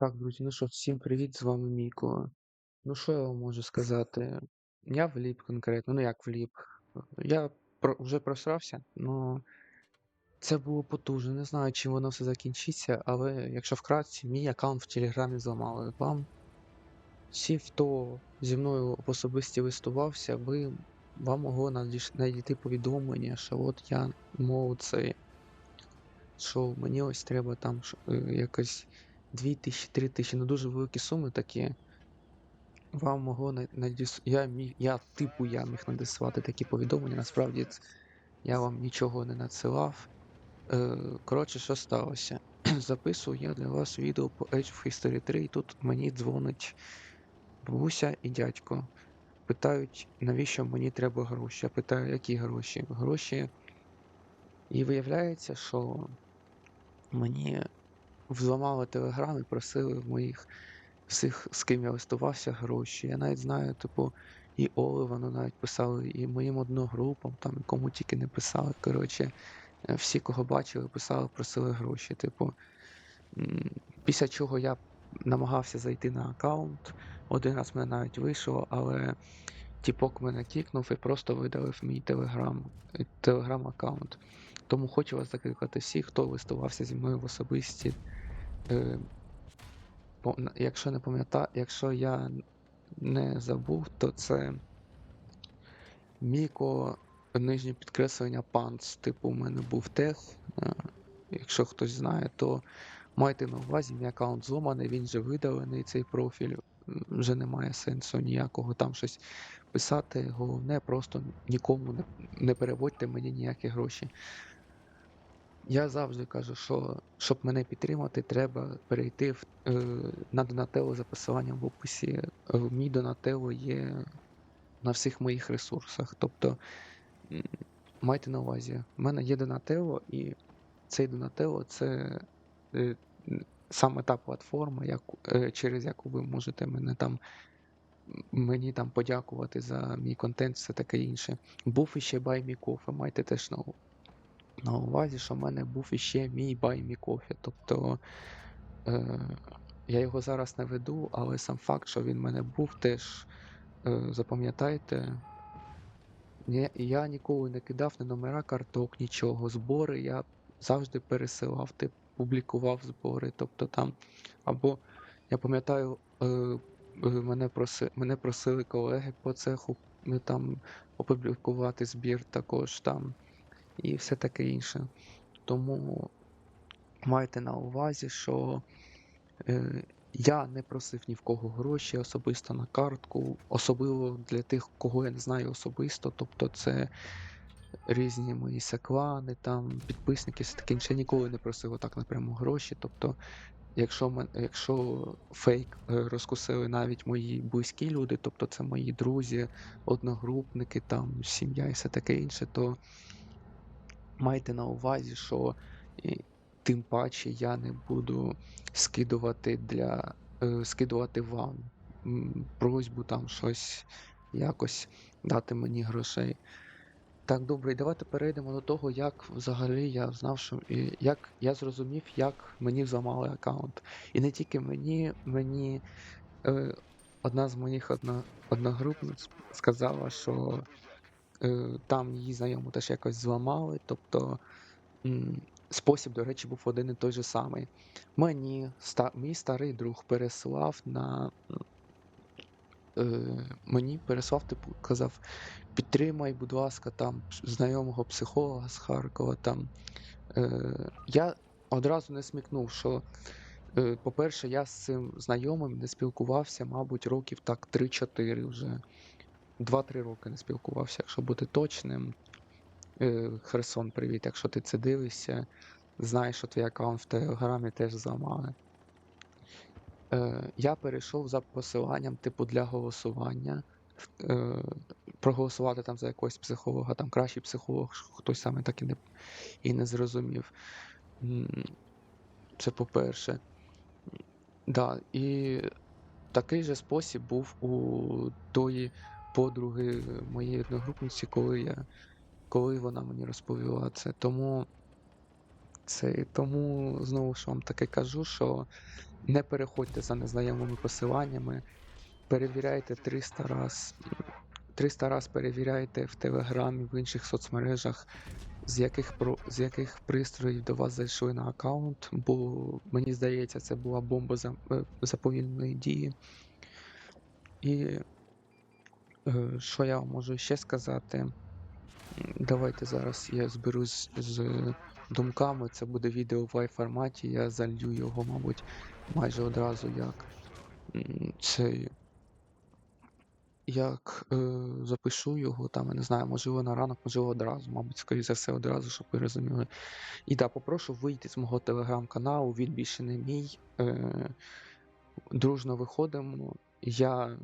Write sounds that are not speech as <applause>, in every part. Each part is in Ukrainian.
Так, друзі, ну що, всім привіт, з вами Міко. Ну, що я вам можу сказати? Я вліп конкретно, ну як вліп. Я про, вже просрався, ну це було потужно. Не знаю, чим воно все закінчиться, але якщо вкратці, мій аккаунт в Телеграмі зламали. Вам всі, хто зі мною в особисті листувався, ви вам могло надійти повідомлення, що от я мов цей що мені ось треба там ш- е, якось 2000-3 тисячі, ну дуже великі суми такі. Вам могло на- надіс... я я типу я міг надіслати такі повідомлення. Насправді я вам нічого не надсилав. Е, коротше, що сталося? <clears throat> Записую я для вас відео по Age of History 3, і тут мені дзвонить бабуся і дядько. Питають, навіщо мені треба гроші. Я питаю, які гроші? Гроші. І виявляється, що мені взламали телеграм і просили в моїх всіх, з ким я листувався, гроші. Я навіть знаю, типу, і Оливану навіть писали, і моїм одногрупам, там кому тільки не писали. Коротше, е, всі, кого бачили, писали, просили гроші. Типу, після чого я намагався зайти на аккаунт. Один раз мене навіть вийшло, але тіпок мене кікнув і просто видалив мій телеграм, телеграм-аккаунт. Тому хочу вас закликати всіх, хто листувався зі мною в особисті. Е, якщо не пам'ятаю, якщо я не забув, то це Міко нижнє підкреслення панц. Типу, у мене був тег. е, Якщо хтось знає, то майте на увазі, мій аккаунт зломаний, він же видалений, цей профіль. Вже немає сенсу ніякого там щось писати. Головне, просто нікому не переводьте мені ніякі гроші. Я завжди кажу, що щоб мене підтримати, треба перейти в, е, на Donatello за посиланням в описі. Е, Мій Donatello є на всіх моїх ресурсах. Тобто майте на увазі, в мене є Donatello, і цей Donatello це е, саме та платформа, яку, е, через яку ви можете мене там мені там подякувати за мій контент, все таке інше. Був іще Coffee, майте теж на, на увазі, що в мене був іще мій Me Тобто е, я його зараз не веду, але сам факт, що він в мене був, теж е, запам'ятайте. Я, я ніколи не кидав ні номера карток, нічого. Збори я завжди пересилав, ти публікував збори. Тобто там, або я пам'ятаю, е, е, мене, проси, мене просили колеги по цеху е, там опублікувати збір також там і все таке інше. Тому майте на увазі, що е, я не просив ні в кого гроші особисто на картку, особливо для тих, кого я не знаю особисто. Тобто це різні мої секлани, там, підписники, все таке інше. Я ніколи не просив отак напряму гроші. Тобто, якщо, мен, якщо фейк е, розкусили навіть мої близькі люди, тобто це мої друзі, одногрупники, там, сім'я і все таке інше, то майте на увазі, що тим паче я не буду скидувати для е, скидувати вам просьбу там щось якось дати мені грошей. Так, добре, і давайте перейдемо до того, як взагалі я знав, що як я зрозумів, як мені взламали аккаунт. І не тільки мені, мені е, одна з моїх одно, одногрупниць сказала, що там її знайому теж якось зламали. Тобто спосіб, до речі, був один і той же самий. Мені ста, мій старий друг переслав на. Е, мені переслав, типу, казав, підтримай, будь ласка, там знайомого психолога з Харкова. Там. Е, я одразу не смікнув, що, е, по-перше, я з цим знайомим не спілкувався, мабуть, років так 3-4 вже. 2-3 роки не спілкувався, якщо бути точним. Е, Херсон, привіт, якщо ти це дивишся, знаєш, що твій аккаунт в Телеграмі теж зламали. Е, я перейшов за посиланням, типу, для голосування. Е, проголосувати там за якогось психолога, там кращий психолог, хтось саме так і не, і не зрозумів. Це по-перше. Да, і такий же спосіб був у тої подруги моєї одногрупниці, коли я, коли вона мені розповіла це. Тому це тому знову ж вам таке кажу, що Не переходьте за незнайомими посиланнями, перевіряйте 300 раз. 300 раз перевіряйте в Телеграмі, в інших соцмережах, з яких, з яких пристроїв до вас зайшли на аккаунт, бо мені здається, це була бомба е, заповільної дії. І е, що я вам можу ще сказати? Давайте зараз я зберусь з думками. Це буде відео в форматі. Я залью його, мабуть, майже одразу як цей. Як е, запишу його, там, я не знаю, можливо, на ранок, можливо, одразу, мабуть, скоріше за все, одразу, щоб ви розуміли. І да, попрошу вийти з мого телеграм-каналу, він більше не мій. Е, дружно виходимо. Я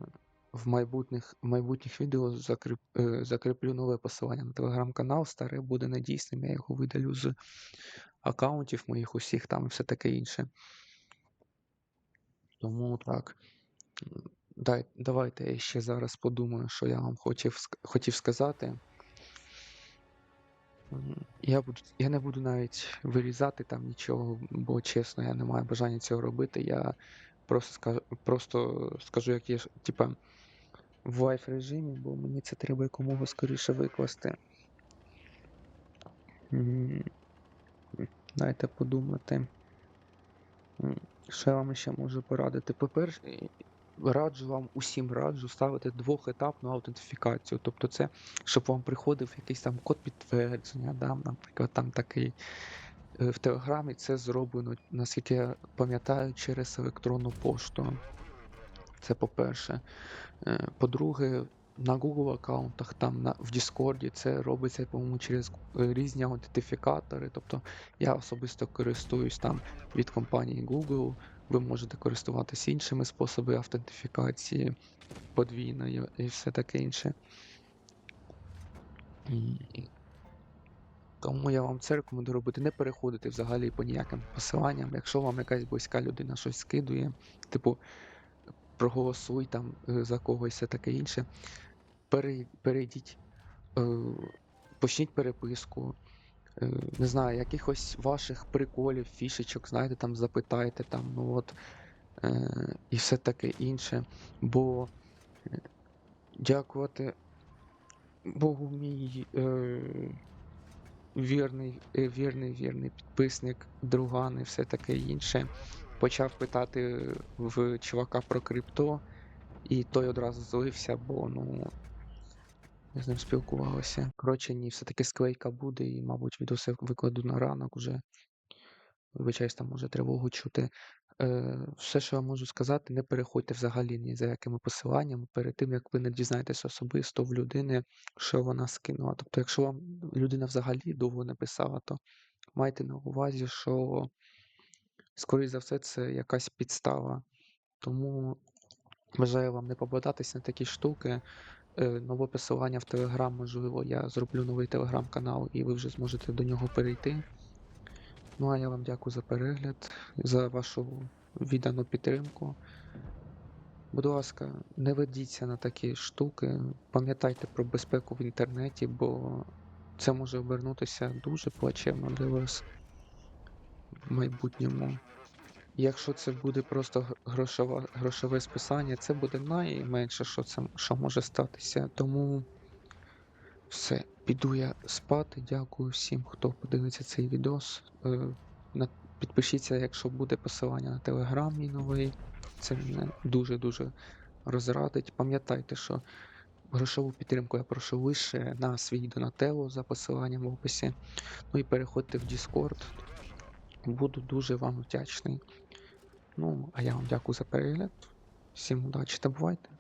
в майбутніх, в майбутніх відео закріп, е, закріплю нове посилання на телеграм-канал. Старе буде недійсним, я його видалю з аккаунтів моїх усіх там і все таке інше. Тому так. Дай, давайте я ще зараз подумаю, що я вам хотів, хотів сказати. Я, буду, я не буду навіть вирізати там нічого, бо чесно, я не маю бажання цього робити. Я просто скажу, просто скажу, як є, типа, в лайф режимі, бо мені це треба якомога скоріше викласти. Дайте подумати. Що я вам ще можу порадити? По-перше, раджу вам усім раджу ставити двохетапну аутентифікацію. Тобто це, щоб вам приходив якийсь там код підтвердження, да, наприклад, там такий. Е, В Телеграмі це зроблено, наскільки я пам'ятаю, через електронну пошту. Це по-перше. Е, По-друге, на Google аккаунтах, там на, в Discord це робиться, по-моєму, через е, різні аутентифікатори. Тобто я особисто користуюсь там від компанії Google. Ви можете користуватися іншими способами автентифікації, подвійної і все таке інше. Тому я вам це рекомендую робити. Не переходити взагалі по ніяким посиланням. Якщо вам якась близька людина щось скидує, типу проголосуй там е, за когось, все таке інше. перейдіть, е, почніть переписку. е, Не знаю, якихось ваших приколів, фішечок, знаєте, там запитайте там, ну от, і все таке інше. Бо дякувати Богу, мій вірний, вірний, вірний підписник, друган і все таке інше. Почав питати в чувака про крипто, і той одразу злився, бо ну. Я з ним спілкувалася. Коротше, ні, все-таки склейка буде, і, мабуть, відоси викладу на ранок уже. Вибачаюсь, там може тривогу чути. Е, все, що я можу сказати, не переходьте взагалі ні за якими посиланнями перед тим, як ви не дізнаєтесь особисто в людини, що вона скинула. Тобто, якщо вам людина взагалі довго не писала, то майте на увазі, що, скоріш за все, це якась підстава. Тому бажаю вам не попадатись на такі штуки. Е, Нове посилання в Телеграм, можливо, я зроблю новий телеграм-канал, і ви вже зможете до нього перейти. Ну а я вам дякую за перегляд, за вашу віддану підтримку. Будь ласка, не ведіться на такі штуки, пам'ятайте про безпеку в інтернеті, бо це може обернутися дуже плачевно для вас майбутньому. Якщо це буде просто грошова, грошове списання, це буде найменше, що це що може статися. Тому все, піду я спати. Дякую всім, хто подивиться цей відос. Е, Підпишіться, якщо буде посилання на телеграм мій новий. Це мене дуже-дуже розрадить. Пам'ятайте, що грошову підтримку я прошу лише на свій Донателло за посиланням в описі. Ну і переходьте в Discord. Буду дуже вам вдячний. Ну, а я вам дякую за перегляд. Всім удачі та бувайте!